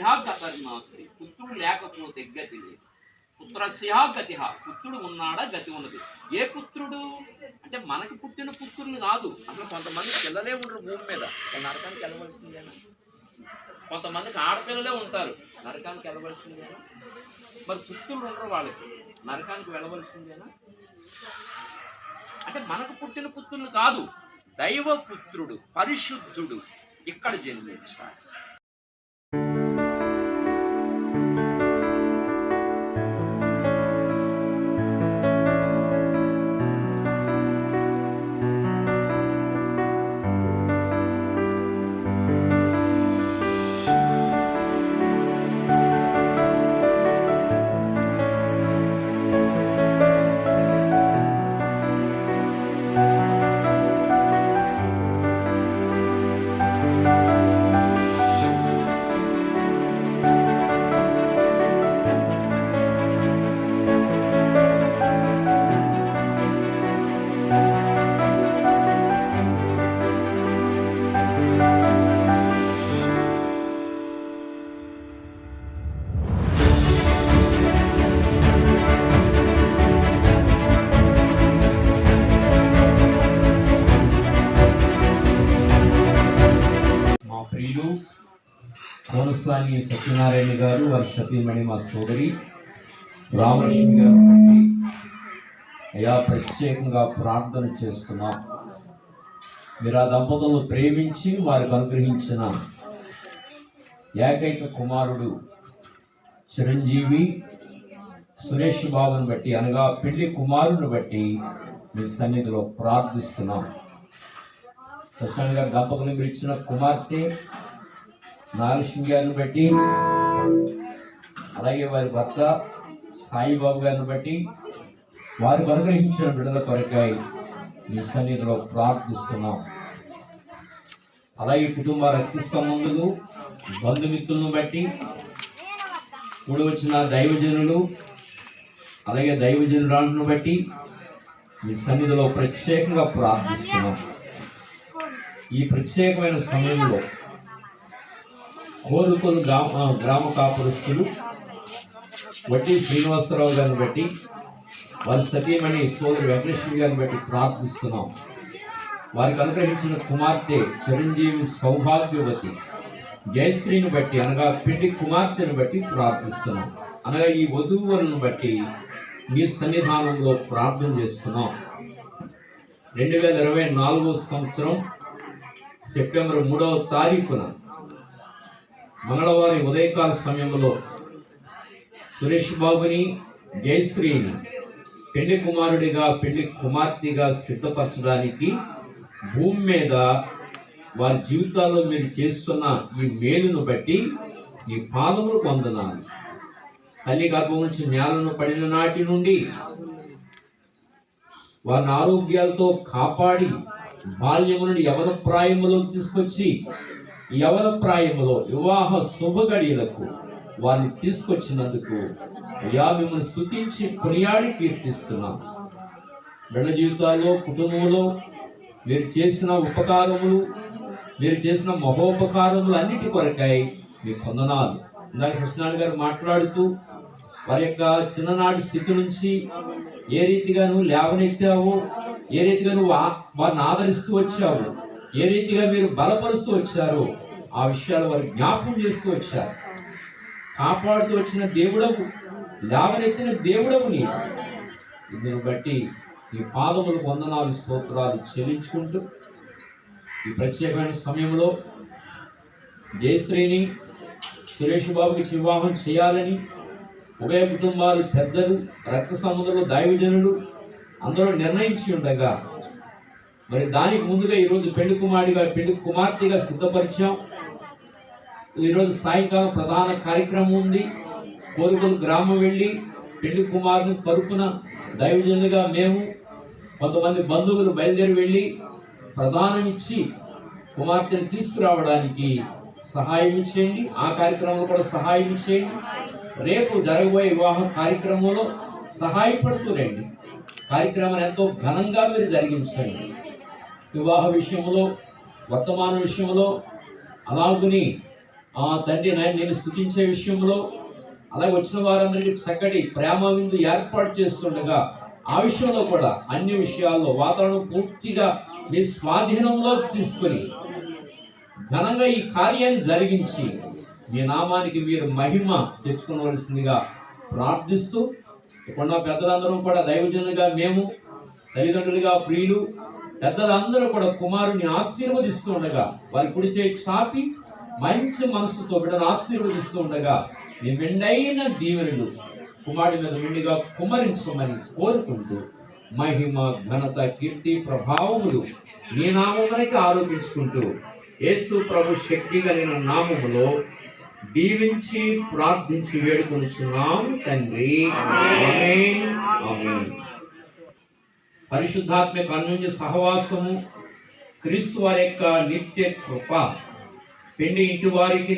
పుత్రస్య గతర్నాస్తి పుత్రుడు లేకపోతే గతి లేదు. పుత్రస్య గతి పుత్రుడు ఉన్నాడా గతి ఉన్నది. ఏ పుత్రుడు? అంటే మనకు పుట్టిన పుత్రులు కాదు. అసలు కొంతమంది పిల్లలే ఉండరు భూమి మీద. నరకానికి వెళ్ళవలసిందేనా కొంతమందికి ఆడపిల్లలే ఉంటారు. నరకానికి వెళ్ళవలసిందేనా మరి పుత్రులు ఉండరు వాళ్ళకి. నరకానికి వెళ్ళవలసిందేనా అంటే మనకు పుట్టిన పుత్రులు కాదు. దైవ పుత్రుడు పరిశుద్ధుడు ఇక్కడ జన్మించాడు. కోనస్వామి సత్యనారాయణ గారు వారి సతీమణి మా సోదరి రామలక్ష్మి గారు అయా ప్రత్యేకంగా ప్రార్థన చేస్తున్నాం. మీరు ఆ దంపతులను ప్రేమించి వారికి అనుగ్రహించిన ఏకైక కుమారుడు చిరంజీవి సురేష్ బాబుని బట్టి అనగా పెళ్ళి కుమారుని బట్టి మీ సన్నిధిలో ప్రార్థిస్తున్నాం. సత్యంగా గారి దంపతులు మీరు ఇచ్చిన కుమార్తె నాగలక్ష్మి గారిని బట్టి అలాగే వారి భర్త సాయిబాబు గారిని బట్టి వారి అనుగ్రహించిన బిడ్డల కొరకాయ మీ సన్నిధిలో ప్రార్థిస్తున్నాం. అలాగే కుటుంబ రక్త సంబంధులు బంధుమిత్రులను బట్టి కూడి వచ్చిన దైవజనులు అలాగే దైవజనురాలను బట్టి మీ సన్నిధిలో ప్రత్యేకంగా ప్రార్థిస్తున్నాం. ఈ ప్రత్యేకమైన సమయంలో కోరుకొలు గ్రామ గ్రామ కాపురస్తులు వడ్డీ శ్రీనివాసరావు గారిని బట్టి వారి సతీమణి సోదరి వెంకటేశ్వరి గారిని బట్టి ప్రార్థిస్తున్నాం. వారికి అనుగ్రహించిన కుమార్తె చిరంజీవి సౌభాగ్యవతి జయశ్రీని బట్టి అనగా పిండి కుమార్తెను బట్టి ప్రార్థిస్తున్నాం. అనగా ఈ వధువులను బట్టి మీ సన్నిధానంలో ప్రార్థన చేస్తున్నాం. రెండు వేల ఇరవై నాలుగో సంవత్సరం సెప్టెంబర్ మూడవ తారీఖున మంగళవారి ఉదయకాల సమయంలో సురేష్ బాబుని జయశ్రీని పెళ్ళి కుమారుడిగా పెళ్ళి కుమార్తెగా సిద్ధపరచడానికి భూమి మీద వారి జీవితాల్లో మీరు చేస్తున్న ఈ మేలును బట్టి ఈ పాదములు పొందనాలి. తల్లి గర్భం నుంచి నేలను పడిన నాటి నుండి వారిని ఆరోగ్యాలతో కాపాడి బాల్యము నుండి యవన ప్రాయములో తీసుకొచ్చి యవన ప్రాయములో వివాహ శుభగడియలకు వారిని తీసుకొచ్చినందుకు అయ్యా మిమ్మల్ని స్థుతించి కొనియాడి కీర్తిస్తున్నాం. బిడ్డ జీవితాల్లో కుటుంబంలో మీరు చేసిన ఉపకారములు మీరు చేసిన మహోపకారములు అన్నిటి కొరకై మీ పొందనాలు. ఇందాక కృష్ణాడు గారు మాట్లాడుతూ వారి యొక్క చిన్ననాటి స్థితి నుంచి ఏ రీతిగా నువ్వు లేవనెత్తావు ఏ రీతిగా నువ్వు వారిని ఆదరిస్తూ వచ్చావు. ఏ రీతిగా మీరు బలపరుస్తూ వచ్చారో ఆ విషయాలు వారు జ్ఞాపకం చేస్తూ వచ్చారు కాపాడుతూ వచ్చిన దేవుడవు లేవనెత్తిన దేవుడవు నీ ఇందును బట్టి ఈ పాదములు వందనాలు స్తోత్రాలు చెల్లించుకుంటూ ఈ ప్రత్యేకమైన సమయంలో జయశ్రీని సురేష్ బాబుకి వివాహం చేయాలని ఉభయ కుటుంబాలు పెద్దలు రక్త సముద్రులు దైవజనులు అందరూ నిర్ణయించి ఉండగా మరి దానికి ముందుగా ఈరోజు పెళ్ళి కుమారుడిగా పెళ్ళి కుమార్తెగా సిద్ధపరిచాం. ఈరోజు సాయంకాలం ప్రధాన కార్యక్రమం ఉంది. కోరుకొలు గ్రామం వెళ్ళి పెళ్ళి కుమారుని తరపున దైవజనులుగా మేము కొంతమంది బంధువులు బయలుదేరి వెళ్ళి ప్రధానం ఇచ్చి కుమార్తెను తీసుకురావడానికి సహాయం చేయండి. ఆ కార్యక్రమంలో కూడా సహాయం చేయండి. రేపు జరగబోయే వివాహం కార్యక్రమంలో సహాయపడుతూ రండి. కార్యక్రమాన్ని ఎంతో ఘనంగా మీరు జరిగించండి. వివాహ విషయంలో వర్తమాన విషయంలో అలాగుని ఆ తండ్రి నాయన నేను స్థుతించే విషయంలో అలాగే వచ్చిన వారందరికీ చక్కటి ప్రేమ విందు ఏర్పాటు చేస్తుండగా ఆ విషయంలో కూడా అన్ని విషయాల్లో వాతావరణం పూర్తిగా మీ స్వాధీనంలో తీసుకొని ఘనంగా ఈ కార్యాన్ని జరిగించి మీ నామానికి మీరు మహిమ తెచ్చుకోవలసిందిగా ప్రార్థిస్తూ ఇక్కడ పెద్దలందరూ కూడా దైవజనులుగా మేము తల్లిదండ్రులుగా ప్రియులు పెద్దలందరూ కూడా కుమారుని ఆశీర్వదిస్తూ ఉండగా వారి కుడి చేయి చాపి మంచి మనసుతో బిడ్డను ఆశీర్వదిస్తూ ఉండగా మీ మెండైన దీవెనలు కుమారుడి మీద మెండుగా కుమరించమని కోరుకుంటూ మహిమ ఘనత కీర్తి ప్రభావములు నీ నామమునకి ఆరోపించుకుంటూ యేసు ప్రభు శక్తి కలిగిన నామములో దీవించి ప్రార్థించి వేడుకొనిచున్నాం తండ్రి. పరిశుద్ధాత్మక అన్యోన్య సహవాసము క్రీస్తు వారి యొక్క నిత్య కృప. పెండి ఇంటి వారికి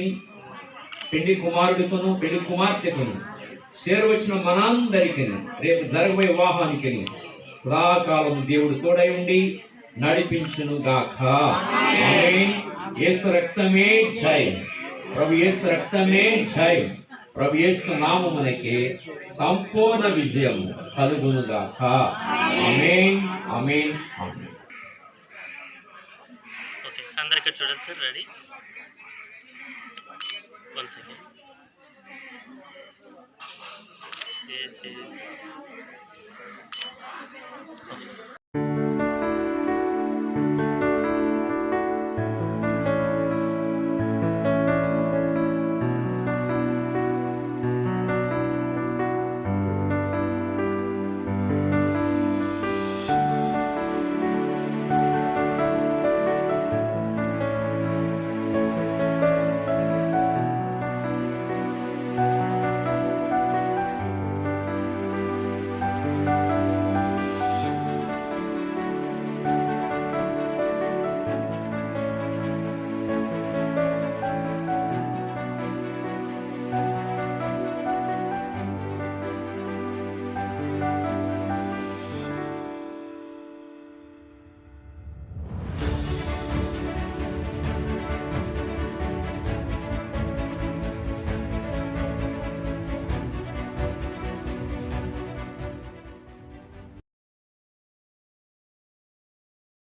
పెండి కుమారుడికును పెళ్ళి కుమార్తెకును చేరవచ్చిన మనందరికి రేపు జరగబోయే వివాహానికి సదాకాలం దేవుడు తోడై ఉండి నడిపించును గాక. యేసు రక్తమే జై ప్రభు యేసు రక్తమే జై ప్రభు నామమునకే సంపూర్ణ విజయం కలుగునుగాక. అమేన్ అమేన్ అమేన్ ఓకే అందరికీ చూడండి sir ready? One second yes yes